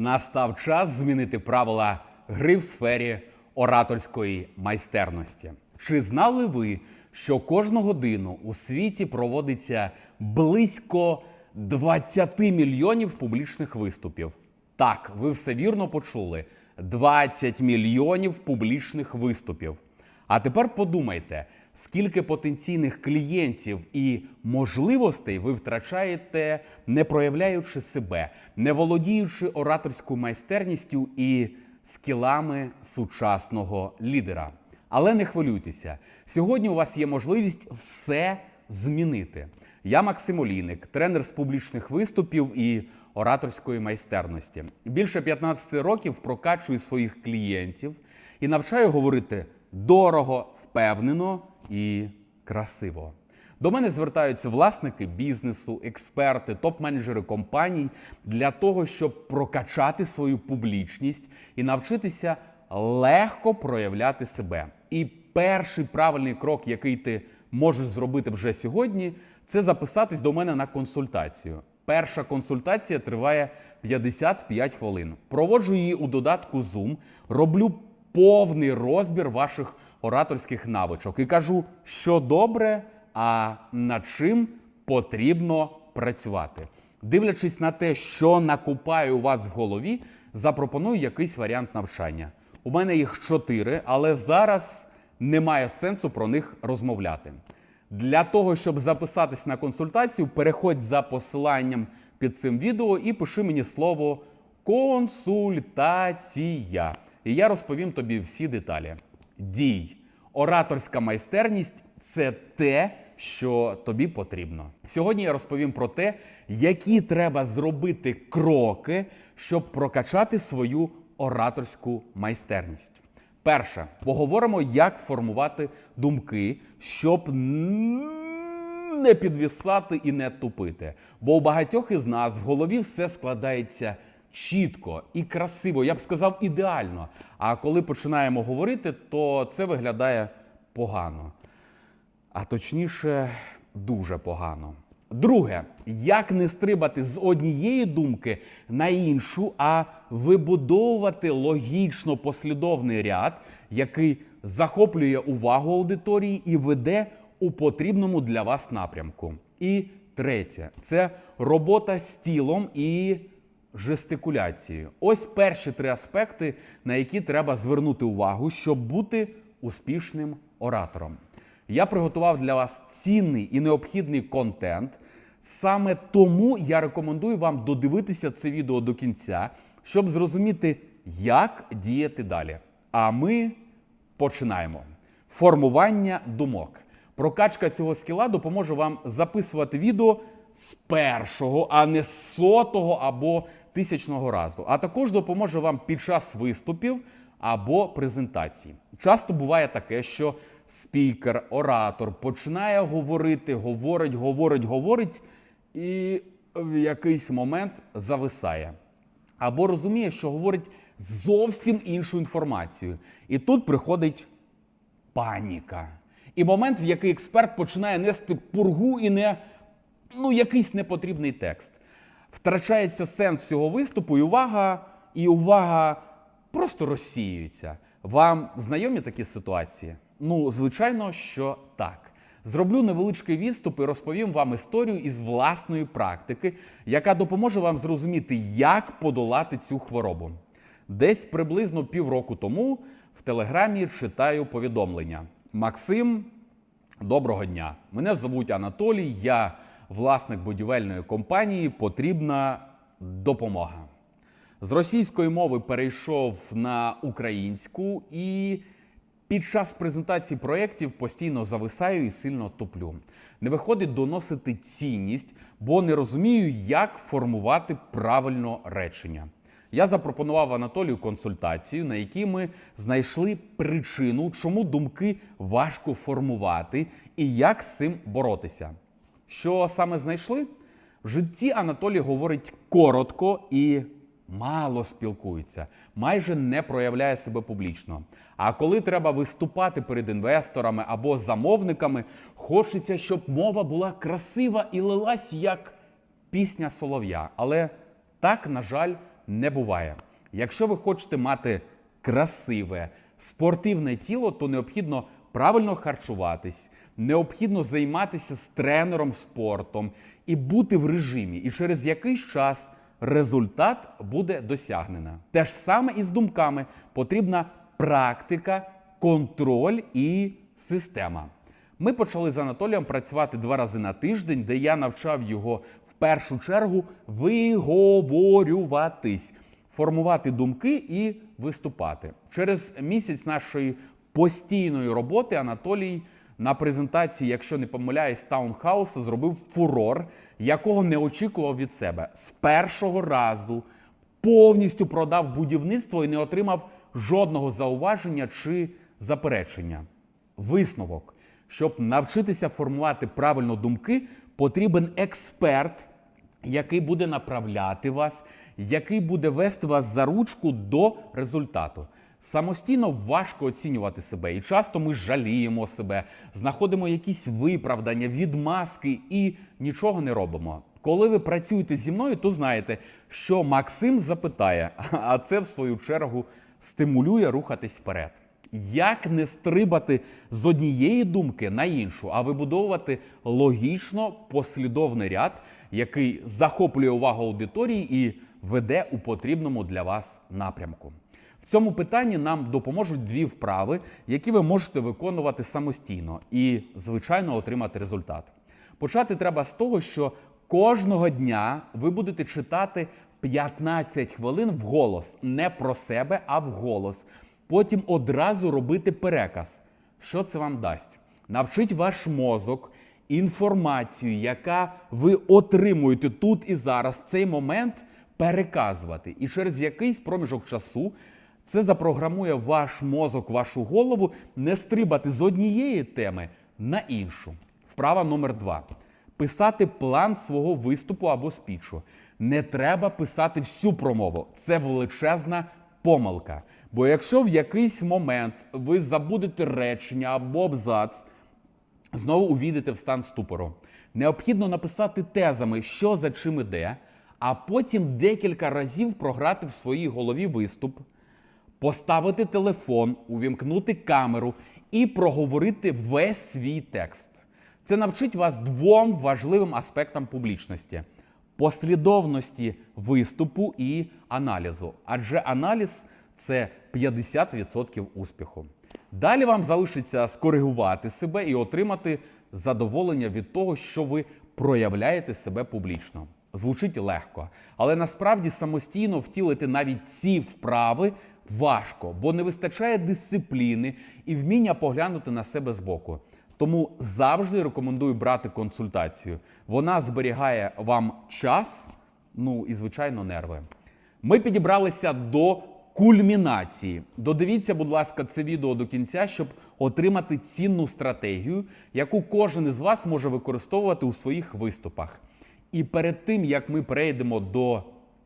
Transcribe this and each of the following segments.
Настав час змінити правила гри в сфері ораторської майстерності. Чи знали ви, що кожну годину у світі проводиться близько 20 мільйонів публічних виступів? Так, ви все вірно почули: 20 мільйонів публічних виступів. А тепер подумайте, скільки потенційних клієнтів і можливостей ви втрачаєте, не проявляючи себе, не володіючи ораторською майстерністю і скілами сучасного лідера. Але не хвилюйтеся, сьогодні у вас є можливість все змінити. Я Максим Олійник, тренер з публічних виступів і ораторської майстерності. Більше 15 років прокачую своїх клієнтів і навчаю говорити дорого, впевнено і красиво. До мене звертаються власники бізнесу, експерти, топ-менеджери компаній для того, щоб прокачати свою публічність і навчитися легко проявляти себе. І перший правильний крок, який ти можеш зробити вже сьогодні, це записатись до мене на консультацію. Перша консультація триває 55 хвилин. Проводжу її у додатку Zoom, роблю повний розбір ваших ораторських навичок і кажу, що добре, а над чим потрібно працювати. Дивлячись на те, що накупає у вас в голові, запропоную якийсь варіант навчання. У мене їх чотири, але зараз немає сенсу про них розмовляти. Для того, щоб записатись на консультацію, переходь за посиланням під цим відео і пиши мені слово консультація. І я розповім тобі всі деталі. Дій. Ораторська майстерність це те, що тобі потрібно. Сьогодні я розповім про те, які треба зробити кроки, щоб прокачати свою ораторську майстерність. Перше, поговоримо, як формувати думки, щоб не підвісати і не тупити. Бо у багатьох із нас в голові все складається чітко і красиво, я б сказав, ідеально. А коли починаємо говорити, то це виглядає погано. А точніше, дуже погано. Друге, як не стрибати з однієї думки на іншу, а вибудовувати логічно послідовний ряд, який захоплює увагу аудиторії і веде у потрібному для вас напрямку. І третє це робота з тілом і жестикуляцією. Ось перші три аспекти, на які треба звернути увагу, щоб бути успішним оратором. Я приготував для вас цінний і необхідний контент. Саме тому я рекомендую вам додивитися це відео до кінця, щоб зрозуміти, як діяти далі. А ми починаємо. Формування думок. Прокачка цього скіла допоможе вам записувати відео з першого, а не з сотого або тисячного разу. А також допоможе вам під час виступів або презентацій. Часто буває таке, що спікер, оратор починає говорити, говорить, говорить, говорить, і в якийсь момент зависає. Або розуміє, що говорить зовсім іншу інформацію. І тут приходить паніка. І момент, в який експерт починає нести пургу і не ну, якийсь непотрібний текст. Втрачається сенс цього виступу, і увага, і увага просто розсіюється. Вам знайомі такі ситуації? Ну, звичайно, що так. Зроблю невеличкий відступ і розповім вам історію із власної практики, яка допоможе вам зрозуміти, як подолати цю хворобу. Десь приблизно півроку тому в телеграмі читаю повідомлення: Максим, доброго дня! Мене звуть Анатолій, я власник будівельної компанії. Потрібна допомога. З російської мови перейшов на українську і під час презентації проєктів постійно зависаю і сильно топлю. Не виходить доносити цінність, бо не розумію, як формувати правильно речення. Я запропонував Анатолію консультацію, на якій ми знайшли причину, чому думки важко формувати і як з цим боротися. Що саме знайшли? В житті Анатолій говорить коротко і мало спілкується, майже не проявляє себе публічно. А коли треба виступати перед інвесторами або замовниками, хочеться, щоб мова була красива і лилась як пісня солов'я. Але так, на жаль, не буває. Якщо ви хочете мати красиве, спортивне тіло, то необхідно правильно харчуватись, необхідно займатися з тренером спортом і бути в режимі. І через якийсь час результат буде досягнено. Те ж саме і з думками. Потрібна практика, контроль і система. Ми почали з Анатолієм працювати два рази на тиждень, де я навчав його в першу чергу виговорюватись, формувати думки і виступати. Через місяць нашої постійної роботи Анатолій на презентації, якщо не помиляюсь, таунхауса зробив фурор, якого не очікував від себе. З першого разу повністю продав будівництво і не отримав жодного зауваження чи заперечення. Висновок. Щоб навчитися формувати правильно думки, потрібен експерт, який буде направляти вас, який буде вести вас за ручку до результату. Самостійно важко оцінювати себе, і часто ми жаліємо себе, знаходимо якісь виправдання, відмазки і нічого не робимо. Коли ви працюєте зі мною, то знаєте, що Максим запитає, а це в свою чергу стимулює рухатись вперед. Як не стрибати з однієї думки на іншу, а вибудовувати логічно послідовний ряд, який захоплює увагу аудиторії і веде у потрібному для вас напрямку. В цьому питанні нам допоможуть дві вправи, які ви можете виконувати самостійно і, звичайно, отримати результат. Почати треба з того, що кожного дня ви будете читати 15 хвилин вголос, не про себе, а вголос. Потім одразу робити переказ. Що це вам дасть? Навчить ваш мозок інформацію, яка ви отримуєте тут і зараз, в цей момент переказувати. І через якийсь проміжок часу це запрограмує ваш мозок, вашу голову не стрибати з однієї теми на іншу. Вправа номер два. Писати план свого виступу або спічу. Не треба писати всю промову. Це величезна помилка. Бо якщо в якийсь момент ви забудете речення або абзац, знову увійдете в стан ступору. Необхідно написати тезами, що за чим іде, а потім декілька разів програти в своїй голові виступ, поставити телефон, увімкнути камеру і проговорити весь свій текст. Це навчить вас двом важливим аспектам публічності: послідовності виступу і аналізу. Адже аналіз це 50% успіху. Далі вам залишиться скоригувати себе і отримати задоволення від того, що ви проявляєте себе публічно. Звучить легко, але насправді самостійно втілити навіть ці вправи важко, бо не вистачає дисципліни і вміння поглянути на себе збоку. Тому завжди рекомендую брати консультацію. Вона зберігає вам час, ну і звичайно, нерви. Ми підібралися до кульмінації. Додивіться, будь ласка, це відео до кінця, щоб отримати цінну стратегію, яку кожен із вас може використовувати у своїх виступах. І перед тим як ми перейдемо до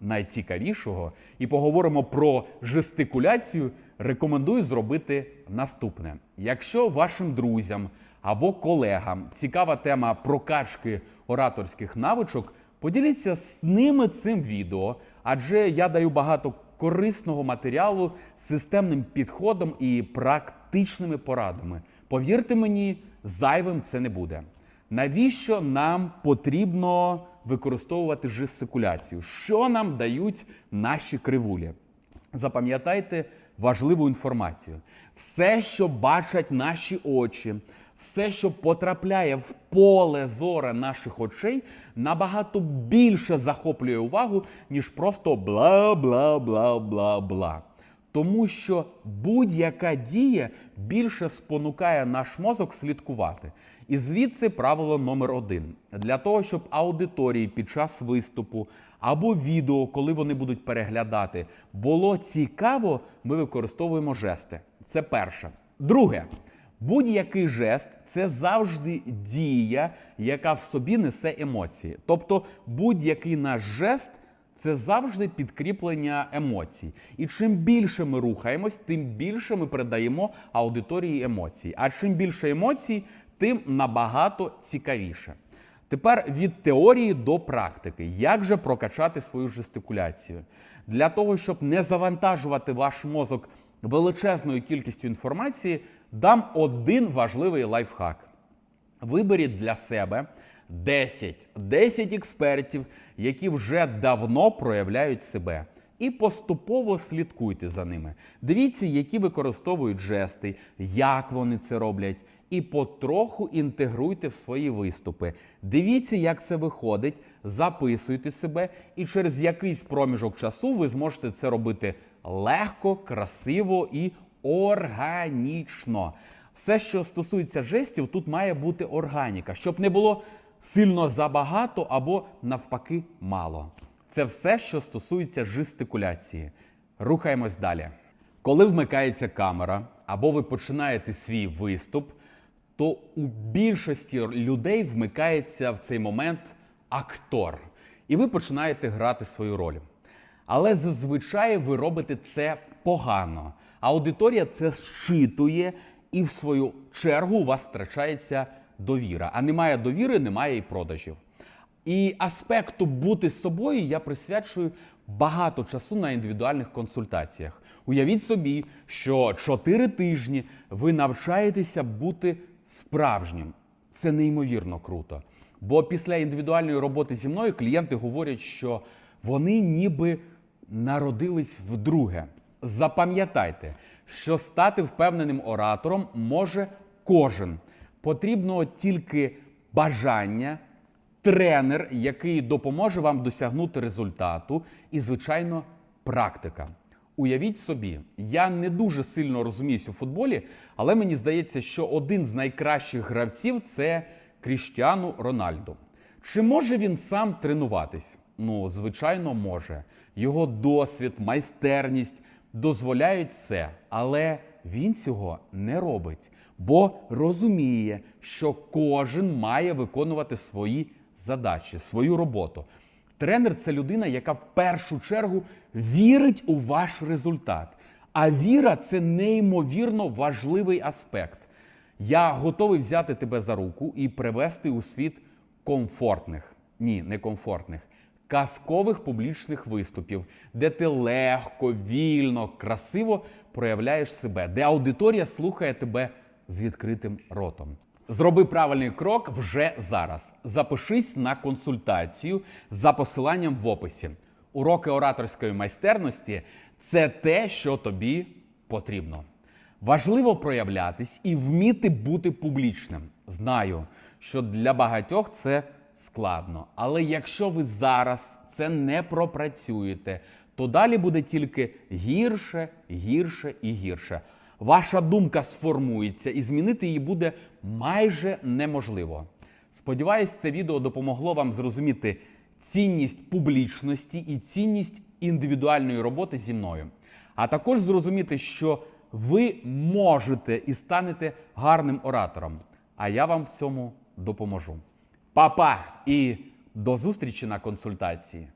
найцікавішого і поговоримо про жестикуляцію, рекомендую зробити наступне: якщо вашим друзям або колегам цікава тема прокачки ораторських навичок, поділіться з ними цим відео, адже я даю багато корисного матеріалу з системним підходом і практичними порадами. Повірте мені, зайвим це не буде. Навіщо нам потрібно використовувати жестикуляцію? Що нам дають наші кривулі? Запам'ятайте важливу інформацію. Все, що бачать наші очі, все, що потрапляє в поле зора наших очей, набагато більше захоплює увагу, ніж просто бла бла бла бла бла. Тому що будь-яка дія більше спонукає наш мозок слідкувати. І звідси правило номер один: для того, щоб аудиторії під час виступу або відео, коли вони будуть переглядати, було цікаво, ми використовуємо жести. Це перше. Друге. Будь-який жест це завжди дія, яка в собі несе емоції. Тобто будь-який наш жест це завжди підкріплення емоцій. І чим більше ми рухаємось, тим більше ми передаємо аудиторії емоцій. А чим більше емоцій, тим набагато цікавіше. Тепер від теорії до практики. Як же прокачати свою жестикуляцію? Для того, щоб не завантажувати ваш мозок величезною кількістю інформації, дам один важливий лайфхак. Виберіть для себе 10, 10 експертів, які вже давно проявляють себе. І поступово слідкуйте за ними. Дивіться, які використовують жести, як вони це роблять, і потроху інтегруйте в свої виступи. Дивіться, як це виходить, записуйте себе, і через якийсь проміжок часу ви зможете це робити легко, красиво і органічно. Все, що стосується жестів, тут має бути органіка, щоб не було сильно забагато або навпаки мало. Це все, що стосується жестикуляції. Рухаємось далі. Коли вмикається камера або ви починаєте свій виступ, то у більшості людей вмикається в цей момент актор, і ви починаєте грати свою роль. Але зазвичай ви робите це погано. Аудиторія це щитує, і в свою чергу у вас втрачається довіра. А немає довіри, немає і продажів. І аспекту бути собою я присвячую багато часу на індивідуальних консультаціях. Уявіть собі, що 4 тижні ви навчаєтеся бути справжнім. Це неймовірно круто. Бо після індивідуальної роботи зі мною клієнти говорять, що вони ніби народились вдруге. Запам'ятайте, що стати впевненим оратором може кожен. Потрібно тільки бажання, тренер, який допоможе вам досягнути результату, і, звичайно, практика. Уявіть собі, я не дуже сильно розуміюсь у футболі, але мені здається, що один з найкращих гравців це Кріштіану Рональдо. Чи може він сам тренуватись? Ну, звичайно, може. Його досвід, майстерність дозволяють все, але він цього не робить, бо розуміє, що кожен має виконувати свої задачі, свою роботу. Тренер це людина, яка в першу чергу вірить у ваш результат. А віра це неймовірно важливий аспект. Я готовий взяти тебе за руку і привести у світ комфортних, ні, не комфортних, казкових публічних виступів, де ти легко, вільно, красиво проявляєш себе, де аудиторія слухає тебе з відкритим ротом. Зроби правильний крок вже зараз. Запишись на консультацію за посиланням в описі. Уроки ораторської майстерності це те, що тобі потрібно. Важливо проявлятись і вміти бути публічним. Знаю, що для багатьох це складно. Але якщо ви зараз це не пропрацюєте, то далі буде тільки гірше, гірше і гірше. Ваша думка сформується і змінити її буде майже неможливо. Сподіваюсь, це відео допомогло вам зрозуміти цінність публічності і цінність індивідуальної роботи зі мною. А також зрозуміти, що ви можете і станете гарним оратором. А я вам в цьому допоможу. Па-па! і до зустрічі на консультації.